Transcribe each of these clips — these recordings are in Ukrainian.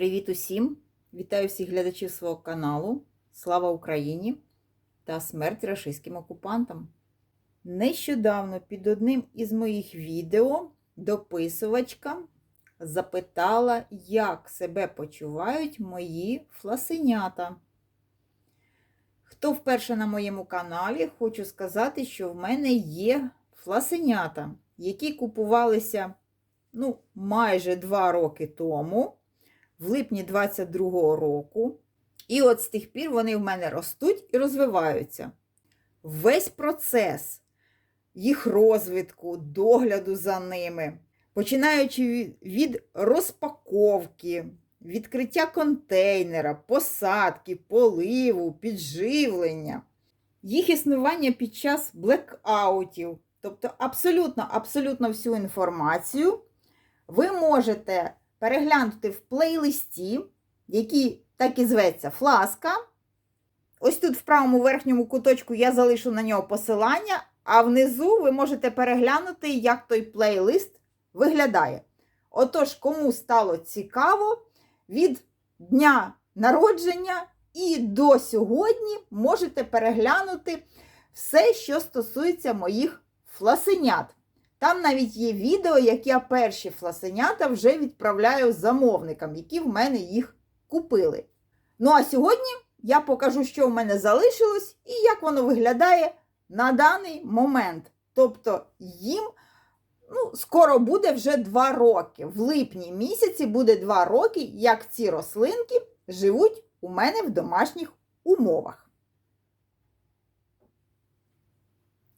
Привіт усім! Вітаю всіх глядачів свого каналу. Слава Україні та смерть рашистським окупантам. Нещодавно під одним із моїх відео дописувачка запитала, як себе почувають мої фласенята. Хто вперше на моєму каналі, хочу сказати, що в мене є фласенята, які купувалися ну, майже два роки тому в липні 22-го року. І от з тих пір вони в мене ростуть і розвиваються. Весь процес їх розвитку, догляду за ними, починаючи від розпаковки, відкриття контейнера, посадки, поливу, підживлення, їх існування під час блекаутів, тобто абсолютно, абсолютно всю інформацію ви можете переглянути в плейлисті, який так і зветься фласка. Ось тут в правому верхньому куточку я залишу на нього посилання, а внизу ви можете переглянути, як той плейлист виглядає. Отож, кому стало цікаво, від дня народження і до сьогодні можете переглянути все, що стосується моїх фласенят. Там навіть є відео, як я перші фласенята вже відправляю замовникам, які в мене їх купили. Ну, а сьогодні я покажу, що в мене залишилось і як воно виглядає на даний момент. Тобто їм ну, скоро буде вже 2 роки. В липні місяці буде 2 роки, як ці рослинки живуть у мене в домашніх умовах.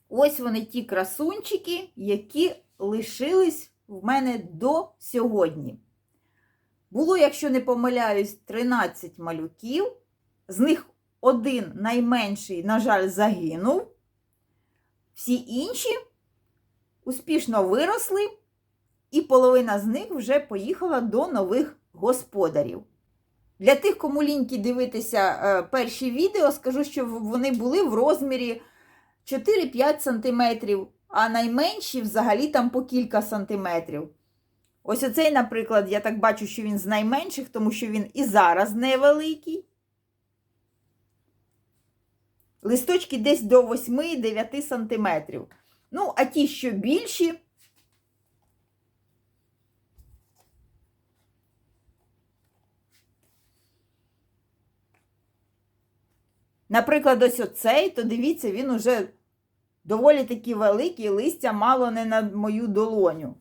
Ось вони ті красунчики, які лишились в мене до сьогодні. Було, якщо не помиляюсь, 13 малюків. З них один найменший, на жаль, загинув. Всі інші успішно виросли, і половина з них вже поїхала до нових господарів. Для тих, кому ліньки дивитися е, перші відео, скажу, що вони були в розмірі 4-5 см, а найменші взагалі там по кілька сантиметрів. Ось оцей, наприклад, я так бачу, що він з найменших, тому що він і зараз невеликий. Листочки десь до 8-9 см. Ну, а ті, що більші, Наприклад, ось оцей, то дивіться, він уже доволі таки великий, листя мало не на мою долоню.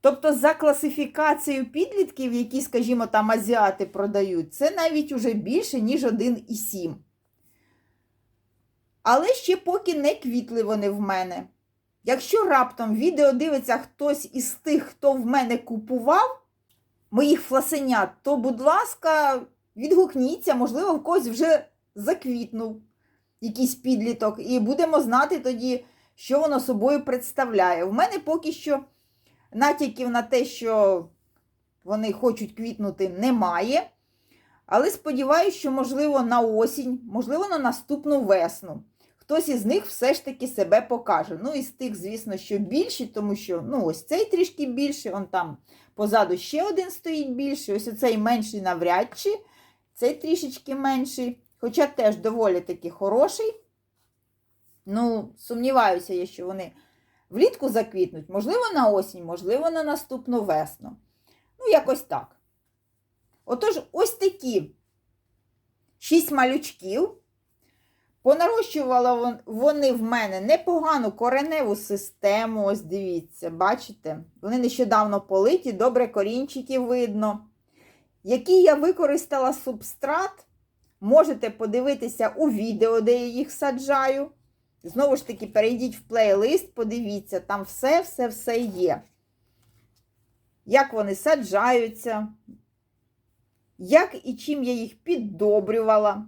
Тобто, за класифікацією підлітків, які, скажімо, там азіати продають, це навіть уже більше, ніж 1,7. Але ще поки не квітли вони в мене. Якщо раптом відео дивиться хтось із тих, хто в мене купував моїх фласенят, то, будь ласка, відгукніться, можливо, в когось вже заквітнув якийсь підліток, і будемо знати тоді, що воно собою представляє. В мене поки що натяків на те, що вони хочуть квітнути, немає. Але сподіваюся, що, можливо, на осінь, можливо, на наступну весну. Хтось із них все ж таки себе покаже. Ну, із тих, звісно, що більші, тому що ну, ось цей трішки більший, он там позаду ще один стоїть більший, ось оцей менший навряд чи. Цей трішечки менший, хоча теж доволі таки хороший. Ну, сумніваюся, я, що вони влітку заквітнуть, можливо, на осінь, можливо, на наступну весну. Ну, якось так. Отож, ось такі шість малючків. Понарощували вони в мене непогану кореневу систему. Ось дивіться, бачите? Вони нещодавно политі, добре корінчики видно. Який я використала субстрат, можете подивитися у відео, де я їх саджаю. Знову ж таки, перейдіть в плейлист, подивіться, там все-все-все є. Як вони саджаються, як і чим я їх піддобрювала.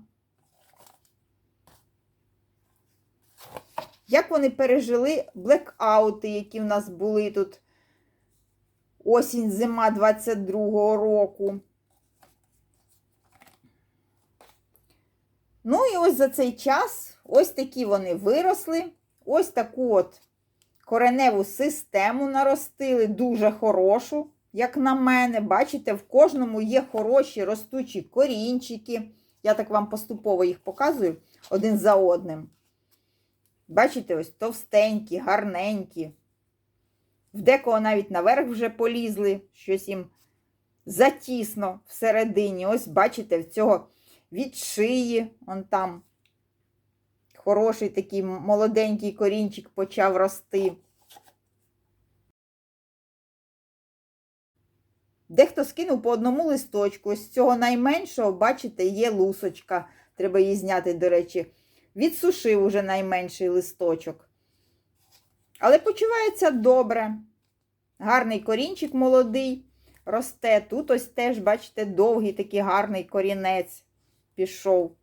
Як вони пережили блекаути, які в нас були тут осінь, зима 22-го року. Ну і ось за цей час ось такі вони виросли. Ось таку от кореневу систему наростили, дуже хорошу, як на мене. Бачите, в кожному є хороші ростучі корінчики. Я так вам поступово їх показую один за одним. Бачите, ось товстенькі, гарненькі. В декого навіть наверх вже полізли, щось їм затісно всередині. Ось, бачите, в цього від шиї, он там хороший такий молоденький корінчик почав рости. Дехто скинув по одному листочку. З цього найменшого, бачите, є лусочка. Треба її зняти, до речі. Відсушив уже найменший листочок. Але почувається добре. Гарний корінчик молодий росте. Тут ось теж, бачите, довгий такий гарний корінець пішов.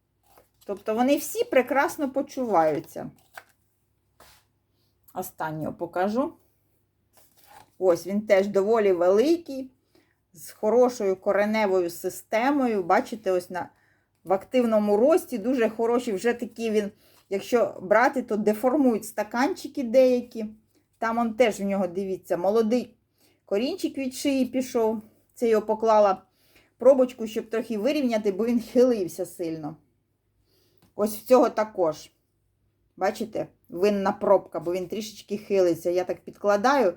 Тобто вони всі прекрасно почуваються. Останнього покажу. Ось він теж доволі великий, з хорошою кореневою системою. Бачите, ось на, в активному рості дуже хороший, вже такі він, якщо брати, то деформують стаканчики деякі. Там он теж в нього, дивіться, молодий корінчик від шиї пішов. Це його поклала пробочку, щоб трохи вирівняти, бо він хилився сильно. Ось в цього також. Бачите, винна пробка, бо він трішечки хилиться. Я так підкладаю,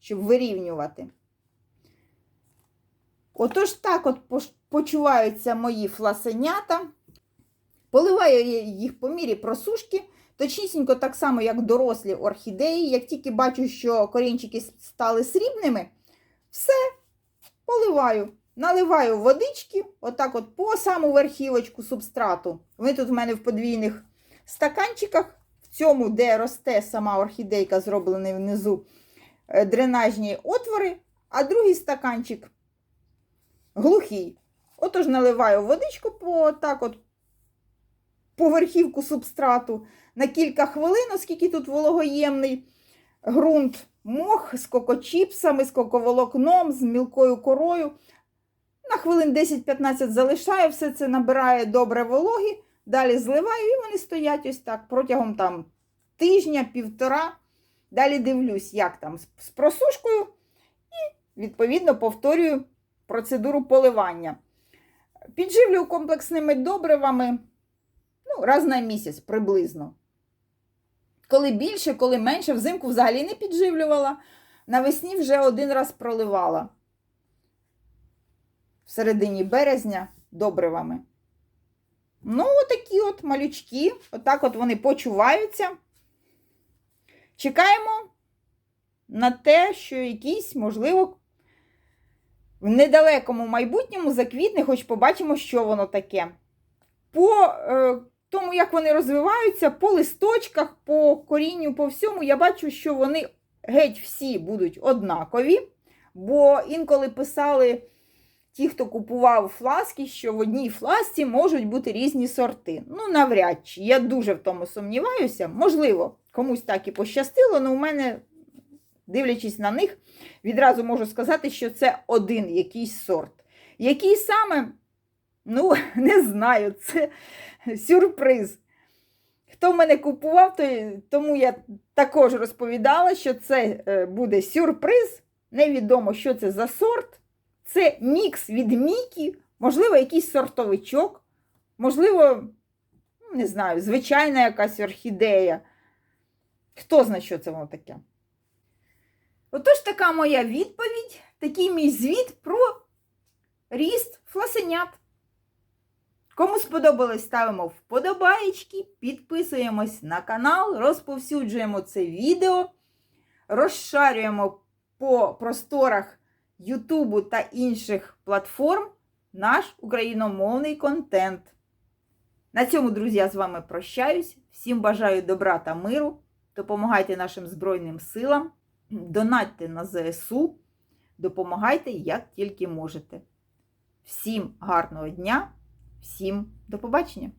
щоб вирівнювати. Отож, так от почуваються мої фласенята. Поливаю їх по мірі просушки. Точнісінько так само, як дорослі орхідеї. Як тільки бачу, що корінчики стали срібними, все поливаю. Наливаю водички, отак от по саму верхівочку субстрату. Вони тут в мене в подвійних стаканчиках. В цьому, де росте сама орхідейка, зроблений внизу е, дренажні отвори, а другий стаканчик глухий. Отож, наливаю водичку по так от по верхівку субстрату на кілька хвилин, оскільки тут вологоємний ґрунт, мох з кокочіпсами, з коковолокном, з мілкою корою. На хвилин 10-15 залишаю, все це набирає добре вологі, далі зливаю, і вони стоять ось так протягом там тижня, півтора. Далі дивлюсь, як там з просушкою, і, відповідно, повторюю процедуру поливання. Підживлюю комплексними добривами ну, раз на місяць приблизно. Коли більше, коли менше, взимку взагалі не підживлювала, навесні вже один раз проливала в середині березня добривами. Ну, отакі от малючки, отак от вони почуваються. Чекаємо на те, що якийсь, можливо, в недалекому майбутньому заквітне, хоч побачимо, що воно таке. По е, тому, як вони розвиваються, по листочках, по корінню, по всьому, я бачу, що вони геть всі будуть однакові, бо інколи писали ті, хто купував фласки, що в одній фласці можуть бути різні сорти. Ну, навряд чи. Я дуже в тому сумніваюся. Можливо, комусь так і пощастило, але у мене, дивлячись на них, відразу можу сказати, що це один якийсь сорт. Який саме, ну, не знаю, це сюрприз. Хто мене купував, то, тому я також розповідала, що це е, буде сюрприз. Невідомо, що це за сорт. Це мікс від Мікі, можливо, якийсь сортовичок, можливо, ну, не знаю, звичайна якась орхідея. Хто знає, що це воно таке? Отож, така моя відповідь, такий мій звіт про ріст фласенят. Кому сподобалось, ставимо вподобаєчки, підписуємось на канал, розповсюджуємо це відео, розшарюємо по просторах. Ютубу та інших платформ наш україномовний контент. На цьому, друзі, я з вами прощаюсь. Всім бажаю добра та миру. Допомагайте нашим Збройним силам, донатьте на ЗСУ, допомагайте, як тільки можете. Всім гарного дня, всім до побачення!